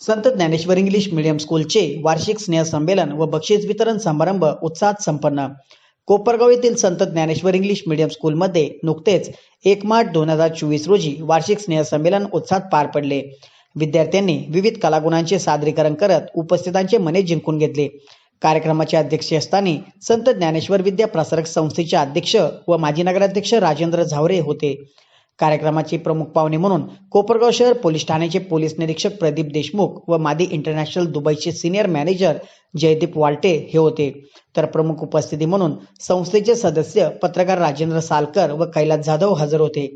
संत Dnyaneshwar English medium स्कूलचे वार्षिक स्नेहसंमेलन व बक्षीस वितरण समारंभ उत्साहात संपन्न. कोपरगाव येथील संत ज्ञानेश्वर इंग्लिश मीडियम स्कूलमध्ये नुकतेच एक मार्च दोन हजार चोवीस रोजी वार्षिक स्नेहसंमेलन उत्साहात पार पडले. विद्यार्थ्यांनी विविध कलागुणांचे सादरीकरण करत उपस्थितांचे मने जिंकून घेतले. कार्यक्रमाचे अध्यक्षस्थानी संत ज्ञानेश्वर विद्या प्रसारक संस्थेचे अध्यक्ष व माजी नगराध्यक्ष राजेंद्र झावरे होते. कार्यक्रमाचे प्रमुख पाहुणे म्हणून कोपरगाव शहर पोलीस ठाण्याचे पोलीस निरीक्षक प्रदीप देशमुख व मादी इंटरनॅशनल दुबईचे सिनियर मॅनेजर जयदीप वाल्टे हे होते. तर प्रमुख उपस्थिती म्हणून संस्थेचे सदस्य पत्रकार राजेंद्र सालकर व कैलास जाधव हजर होते.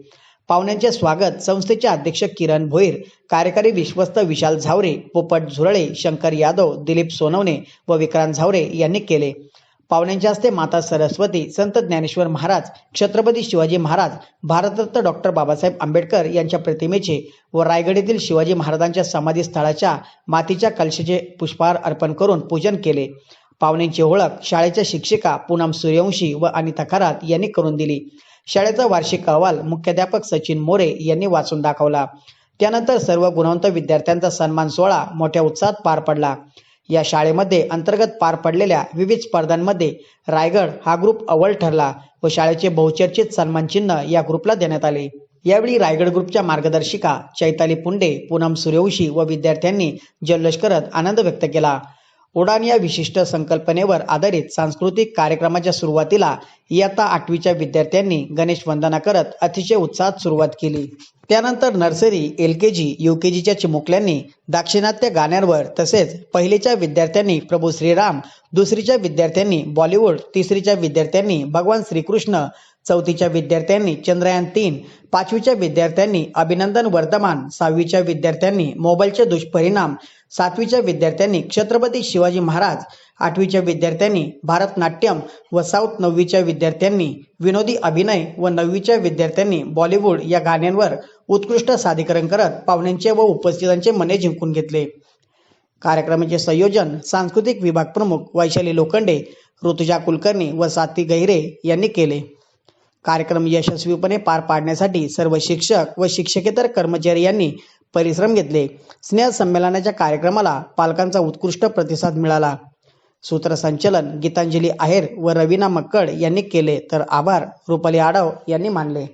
पाहुण्यांचे स्वागत संस्थेचे अध्यक्ष किरण भोईर कार्यकारी विश्वस्त विशाल झावरे पोपट झुरळे शंकर यादव दिलीप सोनवणे व विक्रांत झावरे यांनी केले. पाहुण्यांच्या हस्ते माता सरस्वती संत ज्ञानेश्वर महाराज छत्रपती शिवाजी महाराज भारतरत्न डॉक्टर बाबासाहेब आंबेडकर यांच्या प्रतिमेचे व रायगड येथील शिवाजी महाराजांच्या समाधी स्थळाच्या मातीच्या कलशाचे पुष्पहार अर्पण करून पूजन केले. पाहुण्यांची ओळख शाळेच्या शिक्षिका पूनम सूर्यवंशी व अनिता खरात यांनी करून दिली. शाळेचा वार्षिक अहवाल मुख्याध्यापक सचिन मोरे यांनी वाचून दाखवला. त्यानंतर सर्व गुणवंत विद्यार्थ्यांचा सन्मान सोहळा मोठ्या उत्साहात पार पडला. या शाळेमध्ये अंतर्गत पार पडलेल्या विविध स्पर्धांमध्ये रायगड हा ग्रुप अव्वल ठरला व शाळेचे बहुचर्चित सन्मान चिन्ह या ग्रुपला देण्यात आले. यावेळी रायगड ग्रुपच्या मार्गदर्शिका चैताली पुंडे पूनम सूर्यवंशी व विद्यार्थ्यांनी जल्लोष करत आनंद व्यक्त केला. उडान या विशिष्ट संकल्पनेवर आधारित सांस्कृतिक कार्यक्रमाच्या सुरुवातीला इयत्ता आठवीच्या विद्यार्थ्यांनी गणेश वंदना करत अतिशय उत्साहात सुरुवात केली. त्यानंतर nursery L K G U K जीच्या चिमुकल्यांनी दाक्षिणात्य गाण्यांवर तसेच पहिलीच्या विद्यार्थ्यांनी प्रभू श्रीराम दुसरीच्या विद्यार्थ्यांनी बॉलिवूड तिसरीच्या विद्यार्थ्यांनी भगवान श्रीकृष्ण चौथीच्या विद्यार्थ्यांनी चंद्रयान तीन पाचवीच्या विद्यार्थ्यांनी अभिनंदन वर्धमान सहावीच्या विद्यार्थ्यांनी मोबाईलचे दुष्परिणाम सातवीच्या विद्यार्थ्यांनी छत्रपती शिवाजी महाराज आठवीच्या विद्यार्थ्यांनी भारतनाट्यम व साऊथ नववीच्या विद्यार्थ्यांनी विनोदी अभिनय व नववीच्या विद्यार्थ्यांनी बॉलिवूड या गाण्यांवर उत्कृष्ट सादरीकरण करत पाहुण्यांचे व उपस्थितांचे मने जिंकून घेतले. कार्यक्रमाचे संयोजन सांस्कृतिक विभाग प्रमुख वैशाली लोखंडे ऋतुजा कुलकर्णी व सात्विक गहिरे यांनी केले. कार्यक्रम यशस्वीपणे पार पाडण्यासाठी सर्व शिक्षक व शिक्षकेतर कर्मचारी यांनी परिश्रम घेतले. स्नेह संमेलनाच्या कार्यक्रमाला पालकांचा उत्कृष्ट प्रतिसाद मिळाला. सूत्रसंचलन गीतांजली आहेर व रवीना मक्कड यांनी केले तर आभार. रुपाली आडव यांनी मानले.